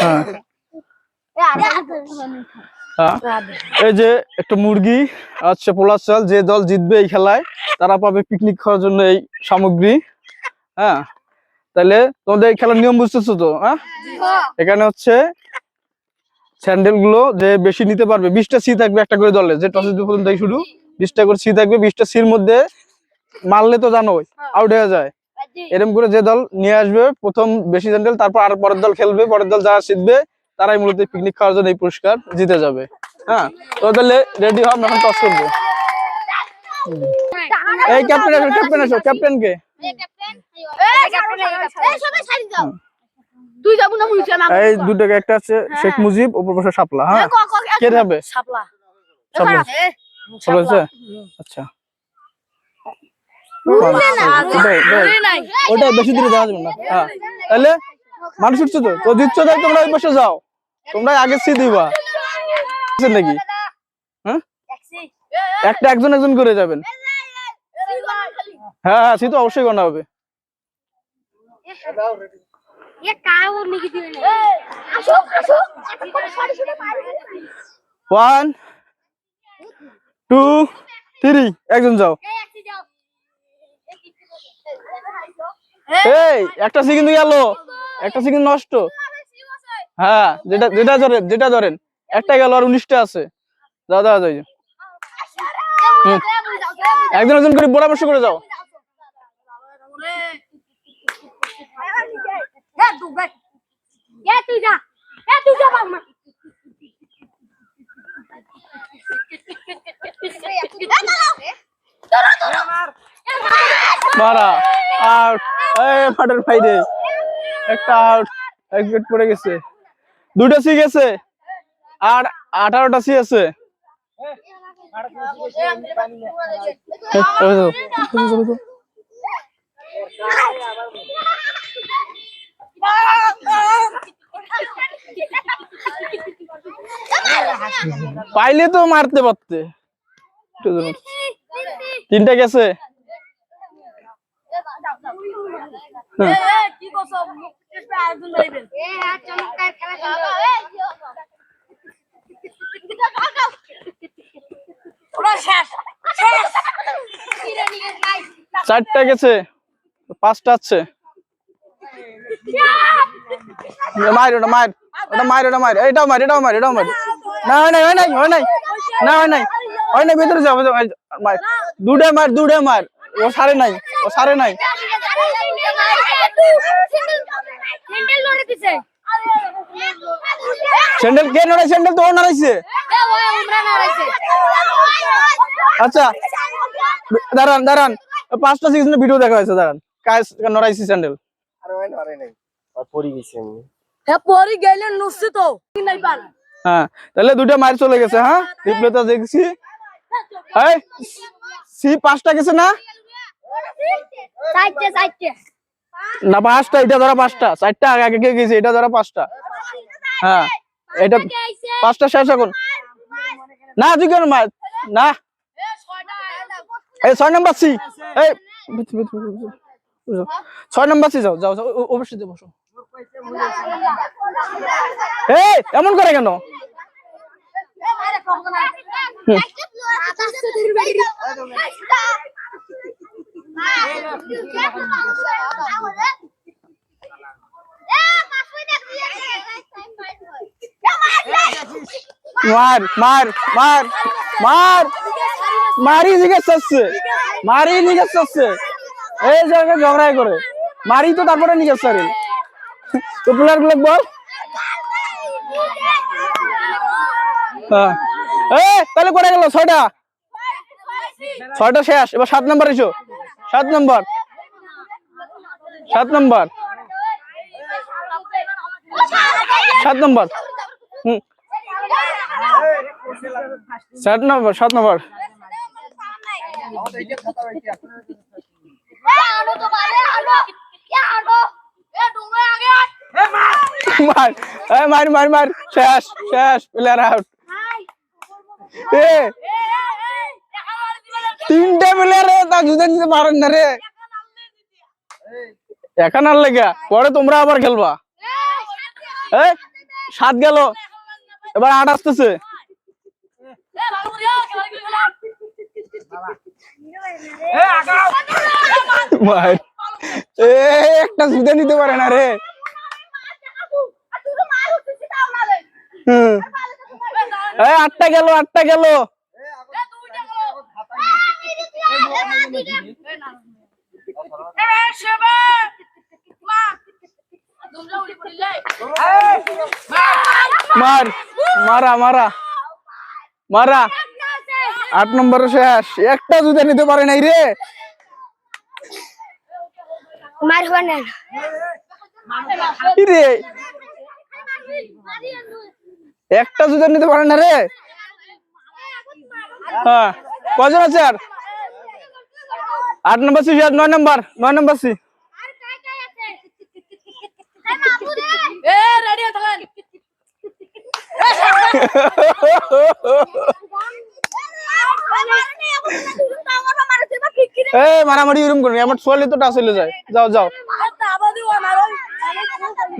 হ্যাঁ। হ্যাঁ। এই যে একটা মুরগি আচ্ছা পোলার চাল যে দল জিতবে এই খেলায় তারা পাবে পিকনিক খাওয়ার জন্য এই সামগ্রী। হ্যাঁ। তাহলে তোমাদের এই খেলার নিয়ম বুঝতেছো তো হ্যাঁ? এখানে হচ্ছে স্যান্ডেলগুলো যে বেশি নিতে পারবে বিশটা সি থাকবে একটা করে দলে যে টসে পর্যন্ত থেকে শুরু বিশটা করে সি থাকবে বিশটা সির মধ্যে মারলে তো জানো আউট হয়ে যায়। এরকম করে যে দল নিয়ে আসবে প্রথম বেশি স্যান্ডেল তারপর আর পরের দল খেলবে পরের দল যারা জিতবে তারাই মূলত পিকনিক খাওয়ার জন্য এই পুরস্কার জিতে যাবে। হ্যাঁ তো তাহলে রেডি হব এখন টস করব। এই ক্যাপ্টেন আসো ক্যাপ্টেন আসো ক্যাপ্টেন কে? তুই যাব না মুই জানা এই দুটো একটা আছে শেখ মুজিব উপর বসে শাপলা হ্যাঁ। কে যাবে শাপলা। শাপলা। আচ্ছা। ওটাই, ওটাই। ওটাই বেশি দূরে যাওয়া যাবে না। হ্যাঁ। তাহলে মানুষ উঠছে তো? তো দিচ্ছ তাই তোমরা ওই পাশে যাও। তোমরা আগে সি দিবা। নাকি? হ্যাঁ? একটা একজন একজন করে যাবেন। হ্যাঁ হ্যাঁ সে তো অবশ্যই গণা হবে। One two three. একজন যাও। এই, একটা সি কিন্তু গেল। একটা সি নষ্ট। হ্যাঁ যেটা যেটা ধরেন যেটা ধরেন, একটা গেল আর উনিশটা আছে। দাও দাও দাও একজন একজন করে পরামর্শ করে যাও। তুই যা মারা। আউট ফাটার ফাইডে একটা আউট এক উইকেট পড়ে গেছে দুটো সি গেছে আর আঠারোটা সি আছে। পাইলে তো মারতে পারতে তিনটা গেছে হ্যাঁ। কি করছ মুখ চেষ্টা আয়োজন করিবেন ওরা শেষ শেষ চারটা গেছে পাঁচটা আছে। মার ওটা মার ওটা মার ওটা মার এটাও মার এটাও মার এটাও মার না হয় নাই হয় নাই হয় নাই। না হয় নাই। হয় নাই ভেতরে যাও, মার দুডে মার দুডে মার ও সারে নাই ও সারে নাই। স্যান্ডেল কে নড়াই স্যান্ডেল তো ও নড়াইছে এ ওই উমরা লড়াইছে আচ্ছা দাঁড়ান দাঁড়ান পাঁচটা সিজনের ভিডিও দেখা হয়েছে দাঁড়ান কাজ নড়াইছি স্যান্ডেল আরে ওই নরে নাই আর পড়ি গেছি আমি হ্যাঁ পরি গেলে নুসছে তো নাই পার হ্যাঁ তাহলে দুটো মার চলে গেছে হ্যাঁ রিপ্লেটা দেখছি এই সি পাঁচটা গেছে না সাইডে সাইডে না, পাঁচটা, এটা ধরা পাঁচটা। চারটা, আগে আগে গেছে, এটা ধরা পাঁচটা। হ্যাঁ এটা পাঁচটা শেষ এখন। না, তুই কেন মার না। এই ছয় নম্বর সি এই। ছয় নম্বর সি যাও যাও যাও অবশ্যই বসো। এই, এমন করে কেন? মার মার মার মার। মারি জিজ্ঞেস করছে। মারি জিজ্ঞেস করছে। এই জায়গায় ঝগড়াই করে। মারি তো তারপরে জিজ্ঞেস করেন তো প্লেয়ারগুলো বল। হ্যাঁ। তাহলে করে গেল? ছয়টা। ছয়টা শেষ। এবার সাত নম্বর এসো। সাত নম্বর। সাত নম্বর। সাত নম্বর। হুম। সাত নম্বর সাত নম্বর। মার মার মার মার। শেষ শেষ প্লেয়ার আউট তিনটে প্লেয়ার তা জুতে নিতে পারেন না রে। এখন আর লেগা পরে তোমরা আবার খেলবা এই সাত গেল এবার আট আসতেছে একটা জুতে নিতে পারে না রে আটটা গেল আটটা গেল মার মারা মারা মারা। আট নম্বর শেষ। একটা জুতে নিতে পারে নাই রে। মার রে একটা জুতে নিতে পারে না রে। হ্যাঁ কজন আছে আর? আট নম্বর সি শেষ নয় নম্বর নয় নম্বর সি এ রেডি থাকেন এ মারামারি এরকম করবি, আমার সোয়ালি তো টাচ হলে যায়। যাও যাও।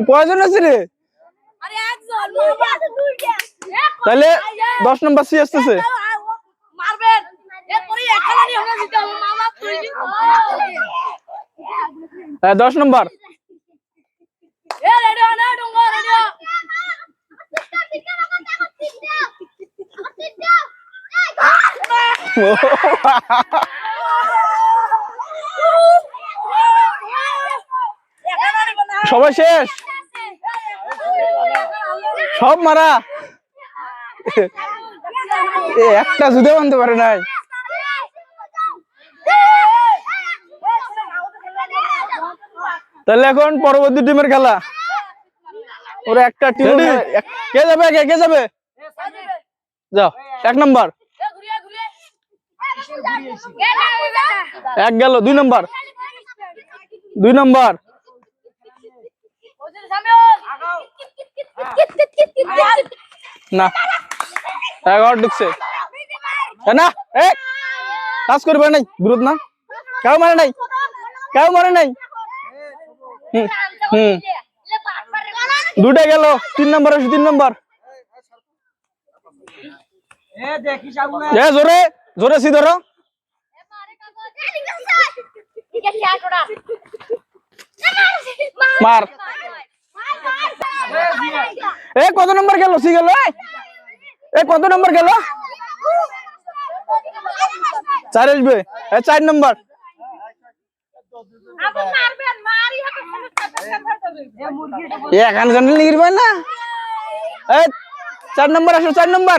কয়জন আছে রে? তাহলে দশ নম্বর সি আসতেছে। হ্যাঁ দশ নম্বর এ রেডি না ডুঙ্গা রেডি সবাই শেষ? সব মারা? এ একটা জুদে বানতে পারে নাই। তাহলে এখন পরবর্তী টিমের খেলা। ওরা একটা টিম কে যাবে কে কে যাবে? যাও, এক নম্বর। এক গেল, দুই নম্বর। দুই নম্বর। না এগারো ঢুকছে। না, এ, কাজ করবে নাই, বিরোধ না। কেউ মারে নাই, কেউ মারে নাই। হুম হুম। দুটা গেল, তিন নম্বর আছে তিন নম্বর। এ জোরে জোরে সি ধরো। মার। এ, কত নম্বর গেল সি গেল এ? কত নম্বর গেল চার আসবে। এ, চার নম্বর। এ এখানে জানলে লিখির পাই না। এ, চার নম্বর আসো চার নম্বর।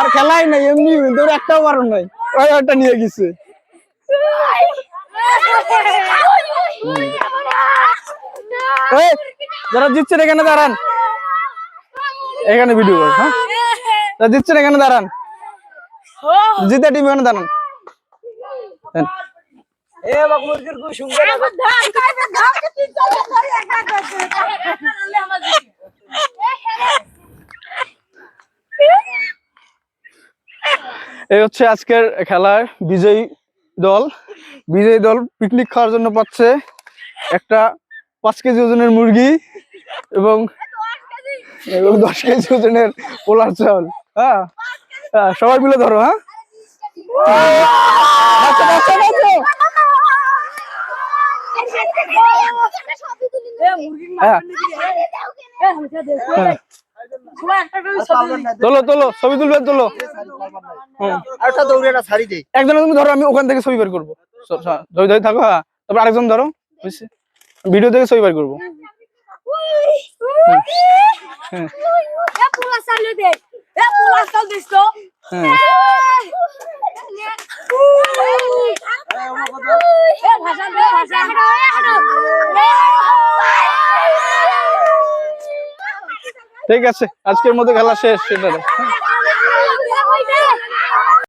আর খেলাই নাই এমনি তোর একটাও পারো নাই ওই ওটা নিয়ে গেছে যারা জিতছেন এখানে দাঁড়ান এখানে ভিডিও কর হ্যাঁ যারা জিতছেন এখানে দাঁড়ান জিতে টিম এখানে দাঁড়ান দেন। এই হচ্ছে আজকের খেলার বিজয়ী দল। বিজয়ী দল পিকনিক খাওয়ার জন্য পাচ্ছে একটা পাঁচ কেজি ওজনের মুরগি এবং এবং দশ কেজি ওজনের পোলার চাল। হ্যাঁ? হ্যাঁ, সবাই মিলে ধরো হ্যাঁ? বাচ্চা। হ্যাঁ। হ্যাঁ। তোলো তোলো ছবি তুলবে তোলো। আরেকটা দৌড়ে না ছাড়ি দেই একজন তুমি ধরো আমি ওখান থেকে ছবি বের করব ধরে ধরে থাকো হ্যাঁ তারপর আরেকজন ধরো বুঝছি ভিডিও থেকে ছবি বের করব হ্যাঁ হ্যাঁ ভাষা ভাষা ঠিক আছে আজকের মতো খেলা শেষ সেটা